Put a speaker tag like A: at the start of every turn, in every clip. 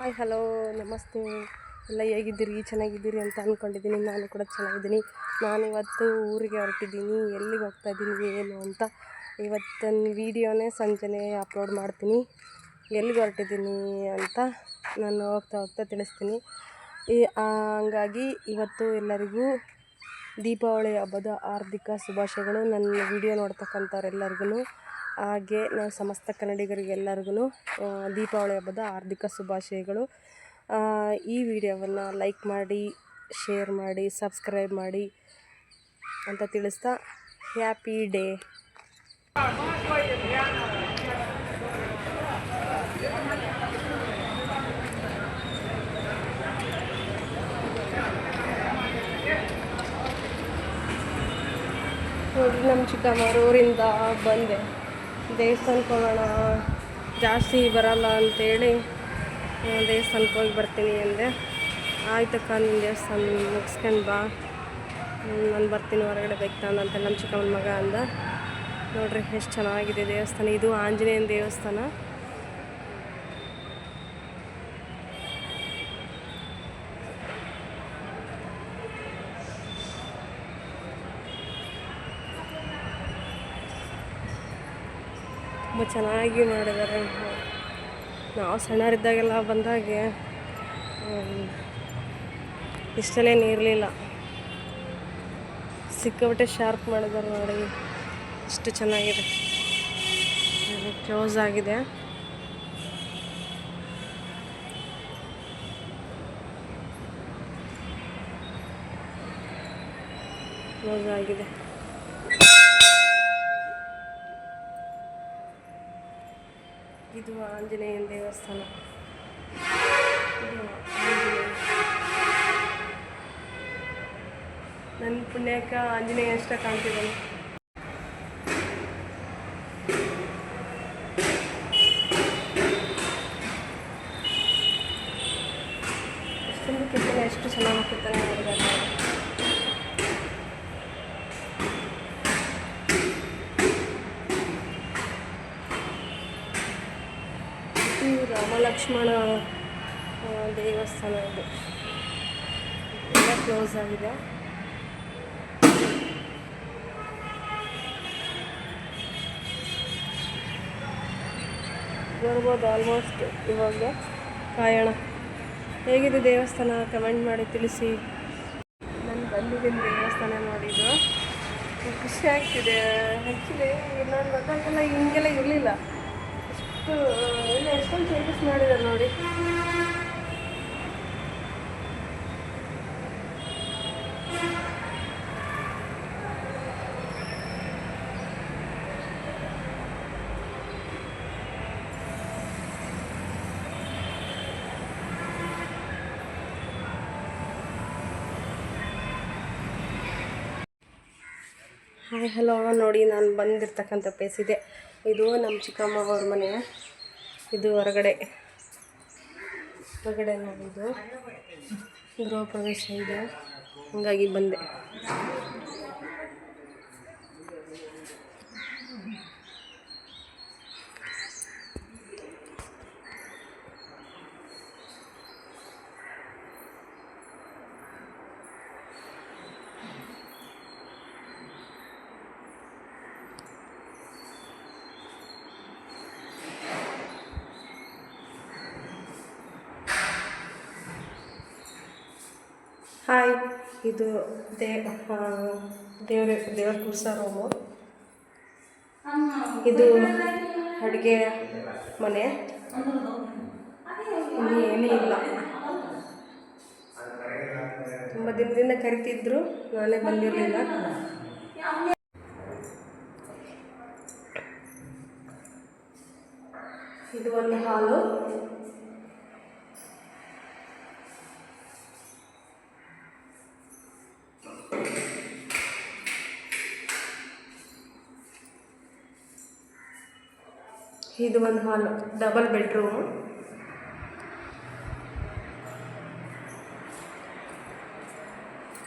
A: Hi, hello, ನಮಸ್ತೆ. ಎಲ್ಲ ಹೇಗಿದ್ದೀರಿ? ಚೆನ್ನಾಗಿದ್ದೀರಿ ಅಂತ ಅಂದ್ಕೊಂಡಿದ್ದೀನಿ ನಾನು ಕೂಡ ಚೆನ್ನಾಗಿದ್ದೀನಿ. ನಾನು ಇವತ್ತು ಊರಿಗೆ ಹೊರಟಿದ್ದೀನಿ. ಎಲ್ಲಿಗೆ ಹೋಗ್ತಾ ಇದ್ದೀನಿ, ಏನು ಅಂತ ಇವತ್ತಿನ ವೀಡಿಯೋನೇ ಸಂಜೆನೇ ಅಪ್ಲೋಡ್ ಮಾಡ್ತೀನಿ. ಎಲ್ಲಿಗೆ ಹೊರಟಿದ್ದೀನಿ ಅಂತ ನಾನು ಹೋಗ್ತಾ ಹೋಗ್ತಾ ತಿಳಿಸ್ತೀನಿ. ಈ ಹಂಗಾಗಿ ಇವತ್ತು ಎಲ್ಲರಿಗೂ ದೀಪಾವಳಿ ಹಬ್ಬದ ಹಾರ್ದಿಕ ಶುಭಾಶಯಗಳು. ನನ್ನ ವಿಡಿಯೋ ನೋಡ್ತಕ್ಕಂಥವ್ರೆಲ್ಲರಿಗೂ ಹಾಗೆ ನಾವು ಸಮಸ್ತ ಕನ್ನಡಿಗರಿಗೆಲ್ಲರಿಗೂ ದೀಪಾವಳಿ ಹಬ್ಬದ ಹಾರ್ದಿಕ ಶುಭಾಶಯಗಳು. ಈ ವಿಡಿಯೋವನ್ನು ಲೈಕ್ ಮಾಡಿ, ಶೇರ್ ಮಾಡಿ, ಸಬ್ಸ್ಕ್ರೈಬ್ ಮಾಡಿ ಅಂತ ತಿಳಿಸ್ತಾ ಹ್ಯಾಪಿ ಡೇ. ನಮ್ಮ ಚಿಕ್ಕಮ್ಮವ್ರ ಊರಿಂದ ಬಂದೆ. ದೇವಸ್ಥಾನಕ್ಕೆ ಹೋಗೋಣ ಜಾಸ್ತಿ ಬರಲ್ಲ ಅಂತೇಳಿ ದೇವಸ್ಥಾನಕ್ಕೆ ಹೋಗಿ ಬರ್ತೀನಿ ಅಂದೆ. ಆಯ್ತಕ್ಕ ನಿನ್ನ ದೇವಸ್ಥಾನ ಮುಗಿಸ್ಕೊಂಡು ಬಾ. ನಾನು ಬರ್ತೀನಿ ಹೊರಗಡೆ ಬೇಕು ಅಂತ ನಮ್ಮ ಚಿಕ್ಕಮ್ಮನ ಮಗ ಅಂದ. ನೋಡ್ರಿ, ಎಷ್ಟು ಚೆನ್ನಾಗಿದೆ ದೇವಸ್ಥಾನ. ಇದು ಆಂಜನೇಯನ ದೇವಸ್ಥಾನ. ತುಂಬ ಚೆನ್ನಾಗಿ ಮಾಡಿದ್ದಾರೆ ನಾವು ಸಣ್ಣವರಿದ್ದಾಗೆಲ್ಲ ಬಂದಾಗೆ ಇಷ್ಟನೇ ನೀರಲಿಲ್ಲ ಸಿಕ್ಕಾಪಟ್ಟೆ ಶಾರ್ಪ್ ಮಾಡಿದ್ದಾರೆ ನೋಡಿ. ಇಷ್ಟು ಚೆನ್ನಾಗಿದೆ. ಕ್ಲೋಸ್ ಆಗಿದೆ. ಕ್ಲೋಸ್ ಆಗಿದೆ. ಇದು ಆಂಜನೇಯನ ದೇವಸ್ಥಾನ. ನನ್ನ ಪುಣ್ಯಕ್ಕ ಆಂಜನೇಯ ಇಷ್ಟ ಕಾಣ್ತಿದ್ದಾನೆ. ಎಷ್ಟೊಂದು ಕೆತ್ತನೆ ಎಷ್ಟು ಚೆನ್ನಾಗಿ ಕೆತ್ತನೆ ಮಾಡಿದ್ದಾರೆ ನೋಡಿ. ಇದು ರಾಮಲಕ್ಷ್ಮಣ ದೇವಸ್ಥಾನ ಇದು. ಎಲ್ಲ ಕ್ಲೋಸ್ ಆಗಿದೆ. ಬರ್ಬೋದು ಆಲ್ಮೋಸ್ಟ್ ಇವಾಗ. ಕಾಯೋಣ. ಹೇಗಿದೆ ದೇವಸ್ಥಾನ? ಕಮೆಂಟ್ ಮಾಡಿ, ತಿಳಿಸಿ. ನಾನು ಬಂದಿದ್ದೀನಿ ದೇವಸ್ಥಾನ ನೋಡಿದ್ದು. ಖುಷಿ ಆಗ್ತಿದೆ. ಆ್ಯಕ್ಚುಲಿ ನಾನು ಬಂದಾಗೆಲ್ಲ ಹಿಂಗೆಲ್ಲ ಇರಲಿಲ್ಲ. ಇಲ್ಲ ಎಷ್ಟೊಂದು ಚೇಂಜಸ್ ಮಾಡಿದ್ದಾರೆ ನೋಡಿ? ಹಾಯ್ ಹಲೋ ನೋಡಿ, ನಾನು ಬಂದಿರ್ತಕ್ಕಂಥ ಪ್ಲೇಸ್ ಇದೆ. ಇದು ನಮ್ಮ ಚಿಕ್ಕಮ್ಮ ಅವ್ರ ಮನೆ. ಇದು ಹೊರಗಡೆ. ಹೊರಗಡೆ ನೋಡಿದ್ದು. ಗೃಹ ಪ್ರವೇಶ ಇದೆ. ಹಂಗಾಗಿ ಬಂದೆ. ಹಾಯ್, ಇದು ದೇ ದೇವ್ರ ದೇವ್ರ ಕುರ್ಸ ರೂಮು. ಇದು ಅಡುಗೆ ಮನೆ. ಏನೂ ಇಲ್ಲ. ತುಂಬ ದಿನದಿಂದ ಕರಿತಿದ್ರು, ನಾನೇ ಬಂದಿರಲಿಲ್ಲ. ಇದು ಒಂದು ಹಾಲು. ಇದು ಒಂದು ಹಾಲ್ ಡಬಲ್ ಬೆಡ್ರೂಮು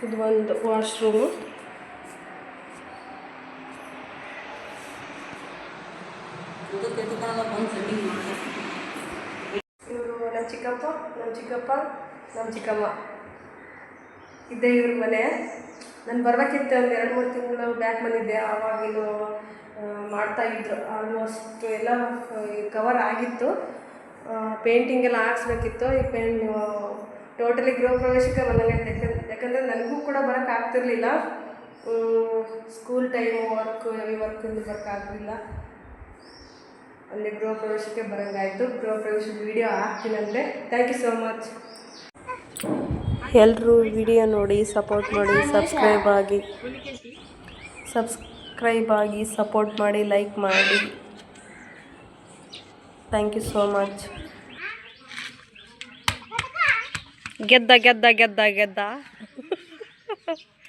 A: ಇದು ಒಂದು ವಾಶ್ರೂಮು ಇವರು ನಮ್ಮ ಚಿಕ್ಕಪ್ಪ ನಮ್ಮ ಚಿಕ್ಕಪ್ಪ ನಮ್ಮ ಚಿಕ್ಕಮ್ಮ. ಇದ್ದೇ ಇವ್ರ ಮನೆ. ನಾನು ಬರಬೇಕಿತ್ತು ಒಂದು ಎರಡು ಮೂರು ತಿಂಗಳು ಬ್ಯಾಕ್ ಬಂದಿದ್ದೆ, ಆವಾಗಿನ ಮಾಡ್ತಾ ಇದ್ರು. ಆಲ್ಮೋಸ್ಟ್ ಎಲ್ಲ ಕವರ್ ಆಗಿತ್ತು. ಪೇಂಟಿಂಗ್ ಎಲ್ಲ ಹಾಕ್ಸ್ಬೇಕಿತ್ತು. ಈ ಪೇಂಟ್ ಟೋಟಲಿ ಗೃಹ ಪ್ರವೇಶಕ್ಕೆ ಬಂದಂಗೆ ಯಾಕಂದ್ರೆ ನನಗೂ ಕೂಡ ಬರೋಕ್ಕೆ ಆಗ್ತಿರ್ಲಿಲ್ಲ. ಸ್ಕೂಲ್ ಟೈಮು ವರ್ಕ್ ಹೆವಿ ವರ್ಕಿಂದ ಬರೋಕ್ಕಾಗಲಿಲ್ಲ ಅಲ್ಲಿ ಗೃಹ ಪ್ರವೇಶಕ್ಕೆ ಬರೋಂಗಾಯಿತು. ಗೃಹ ಪ್ರವೇಶ ವಿಡಿಯೋ ಹಾಕ್ತೀನಂದರೆ ಥ್ಯಾಂಕ್ ಯು ಸೋ ಮಚ್ ಎಲ್ಲರೂ ವಿಡಿಯೋ ನೋಡಿ ಸಪೋರ್ಟ್ ಮಾಡಿ ಸಬ್ಸ್ಕ್ರೈಬ್ ಆಗಿ. ಸಬ್ಸ್ಕ್ರೈಬ್ ಆಗಿ ಸಪೋರ್ಟ್ ಮಾಡಿ ಲೈಕ್ ಮಾಡಿ. ಥ್ಯಾಂಕ್ ಯು ಸೋ ಮಚ್ ಗೆದ್ದ ಗೆದ್ದ ಗೆದ್ದ ಗೆದ್ದ.